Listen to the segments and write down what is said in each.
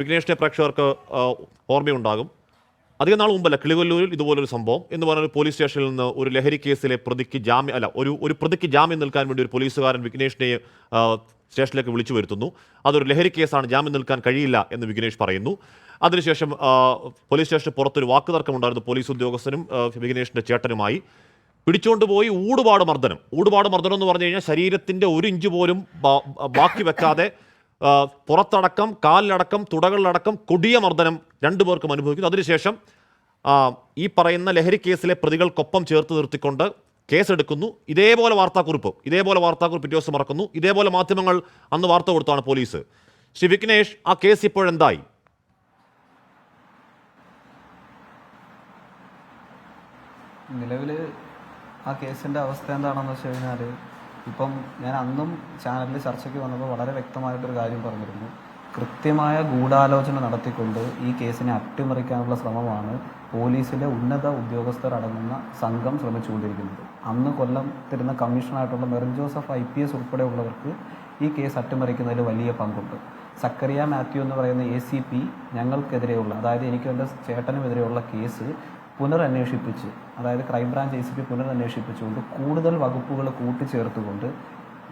വിഘ്നേഷിനെ പ്രേക്ഷകർക്ക് ഓർമ്മയുണ്ടാകും. അധികം നാൾ മുമ്പല്ല കിളികൊല്ലൂരിൽ ഇതുപോലൊരു സംഭവം. എന്ന് പറഞ്ഞ ഒരു പോലീസ് സ്റ്റേഷനിൽ നിന്ന് ഒരു ലഹരി കേസിലെ പ്രതിക്ക് ജാമ്യം അല്ല ഒരു ഒരു പ്രതിക്ക് ജാമ്യം നിൽക്കാൻ വേണ്ടി ഒരു പോലീസുകാരൻ വിഘ്നേഷിനെ സ്റ്റേഷനിലേക്ക് വിളിച്ചു വരുത്തുന്നു. അതൊരു ലഹരി കേസാണ് ജാമ്യം നിൽക്കാൻ കഴിയില്ല എന്ന് വിഘ്നേഷ് പറയുന്നു. അതിനുശേഷം പോലീസ് സ്റ്റേഷന് പുറത്തൊരു വാക്കുതർക്കമുണ്ടായിരുന്നു പോലീസ് ഉദ്യോഗസ്ഥനും വിഘ്നേഷിന്റെ ചേട്ടനുമായി. പിടിച്ചുകൊണ്ട് പോയി ഊടുപാട് മർദ്ദനം. ഊടുപാട് മർദ്ദനം എന്ന് പറഞ്ഞു കഴിഞ്ഞാൽ ശരീരത്തിന്റെ ഒരു ഇഞ്ച് പോലും ബാക്കി വെക്കാതെ പുറത്തടക്കം കാലിലടക്കം തുടകളിലടക്കം കൊടിയ മർദ്ദനം രണ്ടു പേർക്കും അനുഭവിക്കുന്നു. അതിനുശേഷം ഈ പറയുന്ന ലഹരി കേസിലെ പ്രതികൾക്കൊപ്പം ചേർത്ത് നിർത്തിക്കൊണ്ട് കേസെടുക്കുന്നു. ഇതേപോലെ വാർത്താക്കുറിപ്പ് ഇതേപോലെ വാർത്താക്കുറിപ്പ് പിറ്റേ ദിവസം മറക്കുന്നു. ഇതേപോലെ മാധ്യമങ്ങൾ അന്ന് വാർത്ത കൊടുത്താണ് പോലീസ്. ശ്രീ വിഘ്നേഷ് ആ കേസ് ഇപ്പോഴെന്തായി? നിലവിൽ ആ കേസിന്റെ അവസ്ഥ എന്താണെന്ന് വെച്ച് കഴിഞ്ഞാൽ ഇപ്പം ഞാൻ അന്നും ചാനലിൽ ചർച്ചയ്ക്ക് വന്നപ്പോൾ വളരെ വ്യക്തമായിട്ടൊരു കാര്യം പറഞ്ഞിരുന്നു. കൃത്യമായ ഗൂഢാലോചന നടത്തിക്കൊണ്ട് ഈ കേസിനെ അട്ടിമറിക്കാനുള്ള ശ്രമമാണ് പോലീസിലെ ഉന്നത ഉദ്യോഗസ്ഥർ അടങ്ങുന്ന സംഘം ശ്രമിച്ചുകൊണ്ടിരിക്കുന്നത്. അന്ന് കൊല്ലം തരുന്ന കമ്മീഷണറായിട്ടുള്ള Merin Joseph I P S ഉൾപ്പെടെയുള്ളവർക്ക് ഈ കേസ് അട്ടിമറിക്കുന്നതിൽ വലിയ പങ്കുണ്ട്. സക്കറിയ മാത്യു എന്ന് പറയുന്ന എ സി പി ഞങ്ങൾക്കെതിരെയുള്ള അതായത് എനിക്കും എന്റെ ചേട്ടനുമെതിരെയുള്ള കേസ് പുനരന്വേഷിപ്പിച്ച് അതായത് crime branch A C P പുനരന്വേഷിപ്പിച്ചുകൊണ്ട് കൂടുതൽ വകുപ്പുകൾ കൂട്ടിച്ചേർത്തുകൊണ്ട്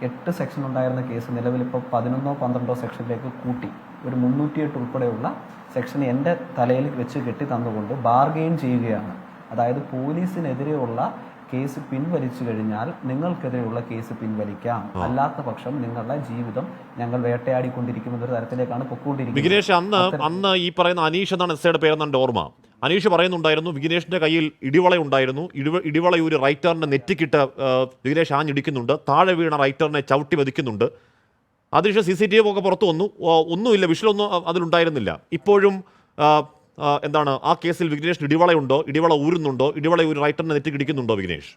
എട്ട് സെക്ഷൻ ഉണ്ടായിരുന്ന കേസ് നിലവിൽ ഇപ്പോൾ പതിനൊന്നോ പന്ത്രണ്ടോ സെക്ഷനിലേക്ക് കൂട്ടി. ഒരു മുന്നൂറ്റിയെട്ട് ഉൾപ്പെടെയുള്ള സെക്ഷൻ എന്റെ തലയിൽ വെച്ച് കെട്ടി തന്നുകൊണ്ട് ബാർഗെയിൻ ചെയ്യുകയാണ്. അതായത് പോലീസിനെതിരെയുള്ള കേസ് പിൻവലിച്ചു കഴിഞ്ഞാൽ നിങ്ങൾക്കെതിരെയുള്ള കേസ് പിൻവലിക്കാം. അല്ലാത്ത പക്ഷം നിങ്ങളുടെ ജീവിതം ഞങ്ങൾ വേട്ടയാടിക്കൊണ്ടിരിക്കുമെന്നൊരു തരത്തിലേക്കാണ് പൊക്കോണ്ടിരിക്കുന്നത്. അന്ന് അന്ന് ഈ പറയുന്ന അനീഷ് എന്നാണ് എസ്സയുടെ പേരെന്നാണ് ഓർമ്മ. അനീഷ് പറയുന്നുണ്ടായിരുന്നു വിഘ്നേഷിന്റെ കയ്യിൽ ഇടിവള ഉണ്ടായിരുന്നു. ഇടിവ ഇടിവളയൂര് റൈറ്ററിനെ നെറ്റിക്കിട്ട് ആ, വിഘ്നേഷ് ആഞ്ഞിടിക്കുന്നുണ്ട്. താഴെ വീണ റൈറ്ററിനെ ചവിട്ടി വധിക്കുന്നുണ്ട് അതിനുശേഷം സി സി ടി വി ഒക്കെ പുറത്തു വന്നു. ഒന്നുമില്ല വിഷലൊന്നും അതിലുണ്ടായിരുന്നില്ല. ഇപ്പോഴും എന്താണ് ആ കേസിൽ വിഘ്നേഷിന് ഇടിവളയുണ്ടോ? ഇടിവള ഊരുന്നുണ്ടോ? ഇടിവള ഒരു റൈറ്ററിനെ നെറ്റിക്കിടിക്കുന്നുണ്ടോ വിഘ്നേഷ്?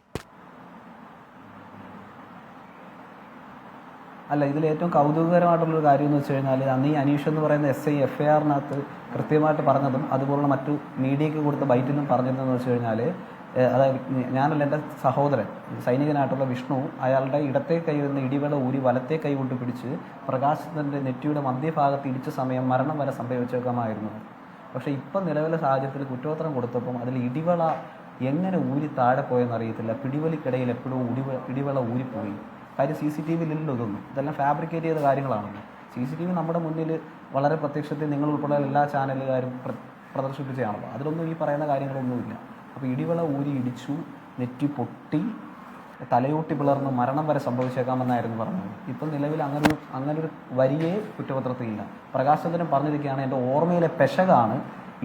അല്ല ഇതിൽ ഏറ്റവും കൗതുകകരമായിട്ടുള്ളൊരു കാര്യം എന്ന് വെച്ച് കഴിഞ്ഞാൽ അന്ന് ഈ അനീഷ് എന്ന് പറയുന്ന എസ് ഐ എഫ് ഐ ആറിനകത്ത് കൃത്യമായിട്ട് പറഞ്ഞതും അതുപോലുള്ള മറ്റു മീഡിയയ്ക്ക് കൊടുത്ത ബൈറ്റിലും പറഞ്ഞതെന്ന് വെച്ച് കഴിഞ്ഞാൽ അതായത് ഞാനല്ല എന്റെ സഹോദരൻ സൈനികനായിട്ടുള്ള വിഷ്ണു അയാളുടെ ഇടത്തെ കൈ നിന്ന് ഇടിവെള ഊരി വലത്തെ കൈ കൊണ്ട് പിടിച്ച് പ്രകാശത്തിന്റെ നെറ്റിയുടെ മധ്യഭാഗത്ത് ഇടിച്ച സമയം മരണം വരെ സംഭവിച്ചേക്കാമായിരുന്നു. പക്ഷേ ഇപ്പം നിലവിലെ സാഹചര്യത്തിൽ കുറ്റോത്തരം കൊടുത്തപ്പം അതിൽ ഇടിവള എങ്ങനെ ഊരി താഴെ പോയെന്നറിയത്തില്ല പിടിവലിക്കിടയിൽ എപ്പോഴും ഇടിവ ഇടിവള ഊരിപ്പോയി. കാര്യം സി സി ടി വിയിലില്ലല്ലോ ഇതൊന്നും. ഇതെല്ലാം ഫാബ്രിക്കേറ്റ് ചെയ്ത കാര്യങ്ങളാണല്ലോ. സി സി ടി വി നമ്മുടെ മുന്നിൽ വളരെ പ്രത്യക്ഷത്തിൽ നിങ്ങൾ ഉൾപ്പെടെ എല്ലാ ചാനലുകാരും പ്ര പ്രദർശിപ്പിച്ചതാണല്ലോ. അതിലൊന്നും ഈ പറയുന്ന കാര്യങ്ങളൊന്നുമില്ല. അപ്പോൾ ഇടിവള ഊരി ഇടിച്ചു നെറ്റി പൊട്ടി തലയൂട്ടി പിളർന്ന് മരണം വരെ സംഭവിച്ചേക്കാമെന്നായിരുന്നു പറഞ്ഞത്. ഇപ്പം നിലവിൽ അങ്ങനെ ഒരു അങ്ങനെ ഒരു വരിയേ കുറ്റപത്രത്തിലില്ല. പ്രകാശചന്ദ്രൻ പറഞ്ഞിരിക്കുകയാണ് എന്റെ ഓർമ്മയിലെ പെശകാണ്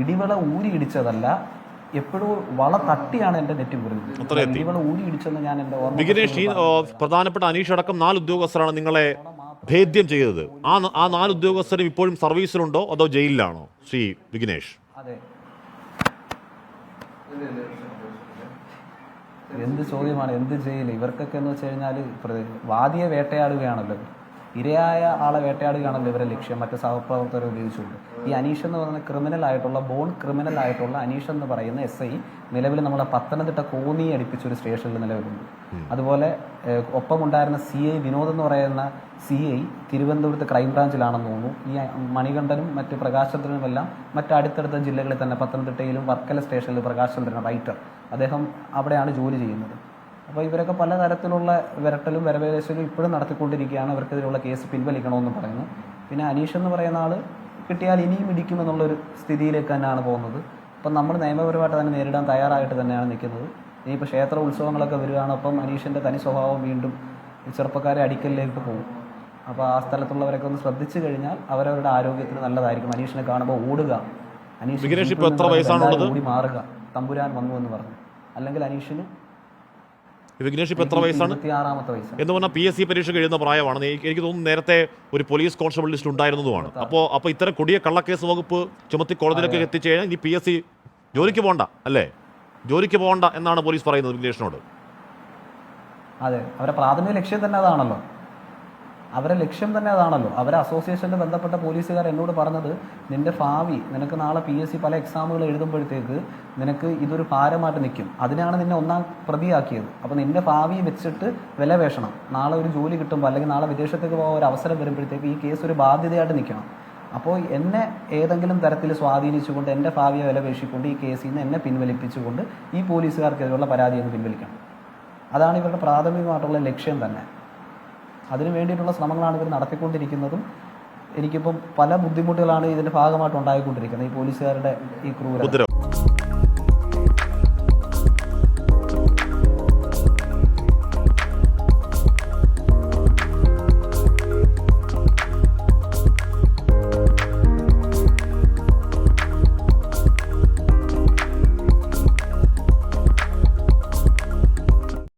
ഇടിവിള ഊരി ഇടിച്ചതല്ല എപ്പോഴും വള തട്ടിയാണ് നെറ്റി ഇടിച്ചെന്ന് ഞാൻ ഓർമ്മ പ്രധാനപ്പെട്ട അനീഷ് അടക്കം നാല് ഉദ്യോഗസ്ഥരാണ് നിങ്ങളെ ഭേദ്യം ചെയ്തത്. ആ ആ നാല് ഉദ്യോഗസ്ഥരും ഇപ്പോഴും സർവീസിലുണ്ടോ അതോ ജയിലിലാണോ? ശ്രീ വിഘ്നേഷ്. അതെ. എന്ത് ചോദ്യമാണ്? എന്ത് ചെയ്യില്ല ഇവർക്കൊക്കെ എന്ന് വെച്ച് കഴിഞ്ഞാൽ വാദിയെ വേട്ടയാടുകയാണല്ലോ. ഇരയായ ആളെ വേട്ടയാടുകയാണല്ലോ ഇവരെ ലക്ഷ്യം. മറ്റ് സഹപ്രവർത്തകരെ ഉപയോഗിച്ചുകൊണ്ട്. ഈ അനീഷ് എന്ന് പറയുന്ന ക്രിമിനൽ ആയിട്ടുള്ള ബോൺ ക്രിമിനൽ ആയിട്ടുള്ള അനീഷ് എന്ന് പറയുന്ന എസ് ഐ നിലവിൽ നമ്മളെ പത്തനംതിട്ട കോന്നി അടിപ്പിച്ച ഒരു സ്റ്റേഷനിൽ നിലവിലുണ്ട്. അതുപോലെ ഒപ്പം ഒപ്പമുണ്ടായിരുന്ന സി ഐ വിനോദ് എന്ന് പറയുന്ന സി ഐ തിരുവനന്തപുരത്ത് ക്രൈംബ്രാഞ്ചിലാണെന്ന് തോന്നുന്നു. ഈ മണികണ്ഠനും മറ്റ് പ്രകാശചന്ദ്രനും എല്ലാം അടുത്തടുത്ത ജില്ലകളിൽ തന്നെ പത്തനംതിട്ടയിലും വർക്കല സ്റ്റേഷനിൽ പ്രകാശചന്ദ്രൻ റൈറ്റർ അദ്ദേഹം അവിടെയാണ് ജോലി ചെയ്യുന്നത്. അപ്പോൾ ഇവരൊക്കെ പല തരത്തിലുള്ള വിരട്ടലും വരവേശലും ഇപ്പോഴും നടത്തിക്കൊണ്ടിരിക്കുകയാണ്. അവർക്കെതിരെയുള്ള കേസ് പിൻവലിക്കണമെന്ന് പറയുന്നു. പിന്നെ അനീഷ് എന്ന് പറയുന്ന ആൾ കിട്ടിയാൽ ഇനിയും ഇടിക്കുമെന്നുള്ളൊരു സ്ഥിതിയിലേക്ക് തന്നെയാണ് പോകുന്നത്. അപ്പം നമ്മൾ നിയമപരമായിട്ട് തന്നെ നേരിടാൻ തയ്യാറായിട്ട് തന്നെയാണ് നിൽക്കുന്നത്. ഇനിയിപ്പോൾ ക്ഷേത്ര ഉത്സവങ്ങളൊക്കെ വരികയാണ്. അപ്പം അനീഷിന്റെ തനി സ്വഭാവം വീണ്ടും ചെറുപ്പക്കാരെ അടിക്കലിലേക്ക് പോകും. അപ്പോൾ ആ സ്ഥലത്തുള്ളവരൊക്കെ ഒന്ന് ശ്രദ്ധിച്ചു കഴിഞ്ഞാൽ അവരവരുടെ ആരോഗ്യത്തിന് നല്ലതായിരിക്കും. അനീഷിനെ കാണുമ്പോൾ ഓടുക. അനീഷ്? ഓടി മാറുക. തമ്പുരാൻ വന്നു എന്ന് പറഞ്ഞു. അല്ലെങ്കിൽ അനീഷിന് വിഘ്നേഷ് ഇപ്പൊ എത്ര വയസ്സാണ്? എന്ന് പറഞ്ഞാൽ പി എസ് സി പരീക്ഷ എഴുതുന്ന പ്രായമാണ്. എനിക്ക് എനിക്ക് തോന്നുന്നു നേരത്തെ ഒരു പോലീസ് കോൺസ്റ്റബിൾ ലിസ്റ്റ് ഉണ്ടായിരുന്നതുമാണ്. അപ്പോൾ അപ്പോൾ ഇത്തരം കൊടിയ കള്ളക്കേസ് വകുപ്പ് ചുമത്തി കോടതിയിലേക്ക് എത്തിച്ചു കഴിഞ്ഞാൽ ഇനി പി എസ് സി ജോലിക്ക് പോകണ്ട അല്ലേ? ജോലിക്ക് പോകണ്ട എന്നാണ് പോലീസ് പറയുന്നത് വിഘ്നേഷിനോട്. അതെ. അവരുടെ പ്രാഥമിക ലക്ഷ്യം തന്നെ അതാണല്ലോ. അവരെ ലക്ഷ്യം തന്നെ അതാണല്ലോ. അവരെ അസോസിയേഷനിൽ ബന്ധപ്പെട്ട പോലീസുകാർ എന്നോട് പറഞ്ഞത് നിന്റെ ഭാവി നിനക്ക് നാളെ പി എസ് സി പല എക്സാമുകൾ എഴുതുമ്പോഴത്തേക്ക് നിനക്ക് ഇതൊരു ഭാരമായിട്ട് നിൽക്കും. അതിനാണ് നിന്നെ ഒന്നാം പ്രതിയാക്കിയത്. അപ്പോൾ നിന്റെ ഭാവി വെച്ചിട്ട് വില വേഷണം. നാളെ ഒരു ജോലി കിട്ടുമ്പോൾ അല്ലെങ്കിൽ നാളെ വിദേശത്തേക്ക് പോകാൻ ഒരു അവസരം വരുമ്പോഴത്തേക്ക് ഈ കേസ് ഒരു ബാധ്യതയായിട്ട് നിൽക്കണം. അപ്പോൾ എന്നെ ഏതെങ്കിലും തരത്തിൽ സ്വാധീനിച്ചുകൊണ്ട് എന്റെ ഭാവിയെ വിലപേക്ഷിക്കൊണ്ട് ഈ കേസിൽ നിന്ന് എന്നെ പിൻവലിപ്പിച്ചുകൊണ്ട് ഈ പോലീസുകാർക്കെതിരെയുള്ള പരാതി എന്ന് പിൻവലിക്കണം. അതാണ് ഇവരുടെ പ്രാഥമികമായിട്ടുള്ള ലക്ഷ്യം തന്നെ. അതിനു വേണ്ടിയിട്ടുള്ള ശ്രമങ്ങളാണ് ഇവർ നടത്തിക്കൊണ്ടിരിക്കുന്നതും എനിക്കിപ്പം പല ബുദ്ധിമുട്ടുകളാണ് ഇതിന്റെ ഭാഗമായിട്ട് ഉണ്ടായിക്കൊണ്ടിരിക്കുന്നത് ഈ പോലീസുകാരുടെ ഈ ഉത്തരവ്